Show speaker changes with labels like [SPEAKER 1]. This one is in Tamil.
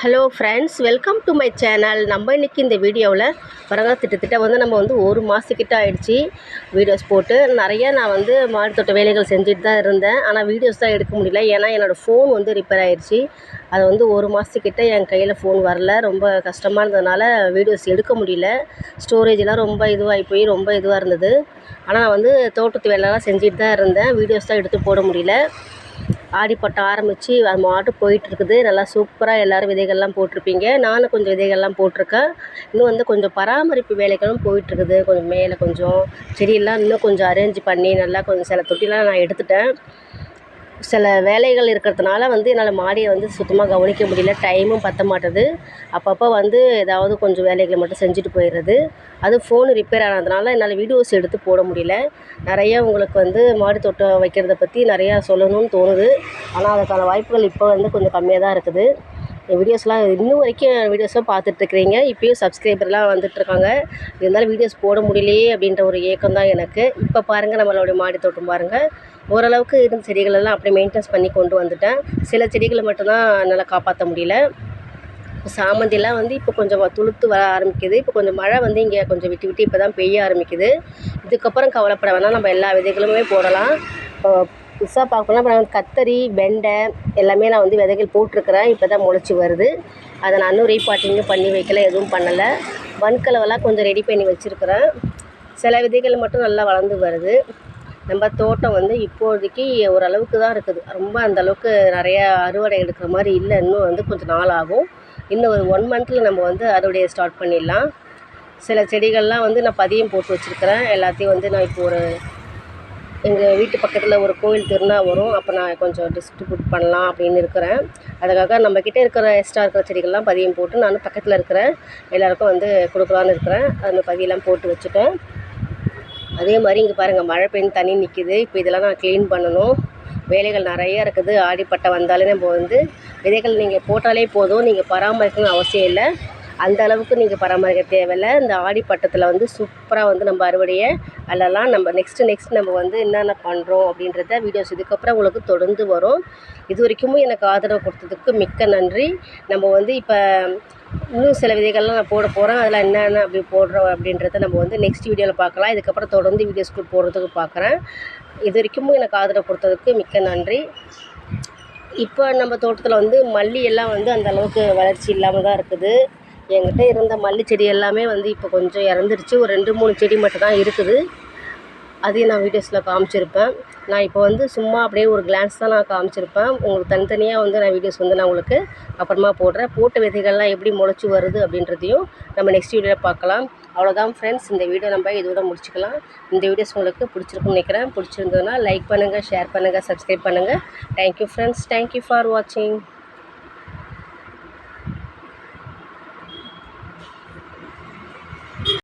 [SPEAKER 1] Hello friends welcome to my channel நம்ம இன்றைக்கி இந்த வீடியோவில் பாருங்க திட்டத்திட்ட வந்து நம்ம வந்து ஒரு மாதக்கிட்ட ஆயிடுச்சு. வீடியோஸ் போட்டு நிறைய நான் வந்து மாடித்தோட்ட வேலைகள் செஞ்சுட்டு தான் இருந்தேன். ஆனால் வீடியோஸ் தான் எடுக்க முடியல. ஏன்னா என்னோடய ஃபோன் வந்து ரிப்பேர் ஆகிடுச்சி அது வந்து ஒரு மாதத்துக்கிட்ட என் கையில் ஃபோன் வரல. ரொம்ப கஷ்டமாக இருந்ததுனால வீடியோஸ் எடுக்க முடியல. ஸ்டோரேஜெலாம் ரொம்ப இதுவாகி போய் ரொம்ப இதுவாக இருந்தது. ஆனால் நான் வந்து தோட்டத்து வேலைலாம் செஞ்சுட்டு தான் இருந்தேன். வீடியோஸ் தான் எடுத்து போட முடியல. ஆடிப்பட்டம் ஆரம்பித்து அது மாட்டு போயிட்டுருக்குது. நல்லா சூப்பராக எல்லோரும் விதைகள்லாம் போட்டிருப்பீங்க. நானும் கொஞ்சம் விதைகள்லாம் போட்டிருக்கேன். இன்னும் வந்து கொஞ்சம் பராமரிப்பு வேலைகளும் போயிட்டுருக்குது. கொஞ்சம் மேலே கொஞ்சம் செடியெல்லாம் இன்னும் கொஞ்சம் அரேஞ்ச் பண்ணி நல்லா கொஞ்சம் சில தொட்டிலாம் நான் எடுத்துட்டேன். சில வேலைகள் இருக்கிறதுனால வந்து என்னால் மாடியை வந்து சுத்தமாக கவனிக்க முடியல. டைமும் பத்த மாட்டுது. அப்பப்போ வந்து ஏதாவது கொஞ்சம் வேலைகளை மட்டும் செஞ்சுட்டு போயிடுறது அது ஃபோனு ரிப்பேர் ஆனதுனால என்னால் வீடியோஸ் எடுத்து போட முடியல. நிறையா உங்களுக்கு வந்து மாடி தோட்டம் வைக்கிறத பற்றி நிறையா சொல்லணும்னு தோணுது. ஆனால் அதுக்கான வாய்ப்புகள் இப்போ வந்து கொஞ்சம் கம்மியாக தான் இருக்குது. வீடியோஸ்லாம் இன்னும் வரைக்கும் வீடியோஸும் பார்த்துட்ருக்குறீங்க இப்போயும் சப்ஸ்கிரைபர்லாம் வந்துட்டுருக்காங்க இருந்தாலும் வீடியோஸ் போட முடியலையே அப்படின்ற ஒரு ஏக்கம் தான் எனக்கு. இப்போ பாருங்கள் நம்மளுடைய மாடி தோட்டம் பாருங்கள் ஓரளவுக்கு இருந்த செடிகளெல்லாம் அப்படியே மெயின்டென்ஸ் பண்ணி கொண்டு வந்துட்டேன். சில செடிகளை மட்டும்தான் என்னால் காப்பாற்ற முடியல. சாமந்திலாம் வந்து இப்போ கொஞ்சம் துளுத்து வர ஆரம்பிக்குது. இப்போ கொஞ்சம் மழை வந்து இங்கே கொஞ்சம் விட்டு விட்டு இப்போ தான் பெய்ய ஆரம்பிக்குது. இதுக்கப்புறம் கவலைப்பட வேணாம். நம்ம எல்லா விதைகளுமே போடலாம். இப்போ புதுசாக பார்க்கணும்னா இப்போ நான் கத்தரி வெண்டை எல்லாமே நான் வந்து விதைகள் போட்டிருக்கிறேன். இப்போ தான் முளைச்சி வருது. அதை நான் இன்னும் ரீபாட்டிங்கும் பண்ணி வைக்கல எதுவும் பண்ணலை. வன்கலவெல்லாம் கொஞ்சம் ரெடி பண்ணி வச்சுருக்கிறேன். சில விதைகள் மட்டும் நல்லா வளர்ந்து வருது. நம்ம தோட்டம் வந்து இப்போதைக்கு ஓரளவுக்கு தான் இருக்குது. ரொம்ப அந்த அளவுக்கு நிறையா அறுவடை எடுக்கிற மாதிரி இல்லை. இன்னும் வந்து கொஞ்சம் நாள் ஆகும். இன்னும் ஒரு ஒன் மந்த்தில் நம்ம வந்து அறுவடையை ஸ்டார்ட் பண்ணிடலாம். சில செடிகள்லாம் வந்து நான் பதியம் போட்டு வச்சுருக்கிறேன். எல்லாத்தையும் வந்து நான் இப்போ ஒரு எங்கள் வீட்டு பக்கத்தில் ஒரு கோவில் திருநா வரும். அப்போ நான் கொஞ்சம் டிஸ்ட்ரிபியூட் பண்ணலாம் அப்படின்னு இருக்கிறேன். அதுக்காக நம்மக்கிட்ட இருக்கிற எக்ஸ்ட்ரா இருக்கிற செடிகள்லாம் பதியம் போட்டு நான் பக்கத்தில் இருக்கிற எல்லாேருக்கும் வந்து கொடுக்கலான்னு இருக்கிறேன். அந்த பதியெல்லாம் போட்டு வச்சுட்டேன். அதே மாதிரி இங்கே பாருங்கள் மழை பெய்ஞ்சு தண்ணி நிற்கிது இப்போ இதெல்லாம் நான் க்ளீன் பண்ணணும். வேலைகள் நிறையா இருக்குது. ஆடிப்பட்டம் வந்தாலே நம்ம வந்து விதைகள் நீங்கள் போட்டாலே போதும். நீங்கள் பராமரிக்கணும்னு அவசியம் இல்லை. அந்த அளவுக்கு நீங்கள் பராமரிக்க தேவையில்ல. இந்த ஆடிப்பட்டத்தில் வந்து சூப்பராக வந்து நம்ம அறுவடையை அதெல்லாம் நம்ம நெக்ஸ்ட்டு நெக்ஸ்ட் நம்ம வந்து என்னென்ன பண்ணுறோம் அப்படின்றத வீடியோஸ் இதுக்கப்புறம் உங்களுக்கு தொடர்ந்து வரும். இது வரைக்கும் எனக்கு ஆதரவு கொடுத்ததுக்கு மிக்க நன்றி. நம்ம வந்து இப்போ இன்னும் சில விதைகள்லாம் நான் போட போகிறேன் அதில் என்னென்ன அப்படி போடுறோம் அப்படின்றத நம்ம வந்து நெக்ஸ்ட் வீடியோவில் பார்க்கலாம். இதுக்கப்புறம் தொடர்ந்து வீடியோஸ்க்கு போடுறதுக்கு பார்க்குறேன். இது வரைக்கும் எனக்கு ஆதரவு கொடுத்ததுக்கு மிக்க நன்றி. இப்போ நம்ம தோட்டத்தில் வந்து மல்லி எல்லாம் வந்து அந்த அளவுக்கு வளர்ச்சி இல்லாமல் தான் இருக்குது. என்கிட்ட இருந்த மல்லி செடி எல்லாமே வந்து இப்போ கொஞ்சம் இறந்துருச்சு. ஒரு ரெண்டு மூணு செடி மட்டும் தான் இருக்குது. அதையும் நான் வீடியோஸில் காமிச்சிருப்பேன். நான் இப்போ வந்து சும்மா அப்படியே ஒரு கிளான்ஸ் தான் நான் காமிச்சிருப்பேன். உங்களுக்கு தனித்தனியாக வந்து நான் வீடியோஸ் வந்து நான் உங்களுக்கு அப்புறமா போடுறேன். போட்ட விதைகள்லாம் எப்படி முளைச்சி வருது அப்படின்றதையும் நம்ம நெக்ஸ்ட் வீடியோவில் பார்க்கலாம். அவ்வளோதான் ஃப்ரெண்ட்ஸ் இந்த வீடியோ நம்ம இதோட முடிச்சுக்கலாம். இந்த வீடியோஸ் உங்களுக்கு பிடிச்சிருக்குன்னு நினைக்கிறேன். பிடிச்சிருந்ததுன்னா லைக் பண்ணுங்கள் ஷேர் பண்ணுங்கள் சப்ஸ்கிரைப் பண்ணுங்கள் தேங்க்யூ ஃப்ரெண்ட்ஸ் தேங்க்யூ ஃபார் வாட்சிங்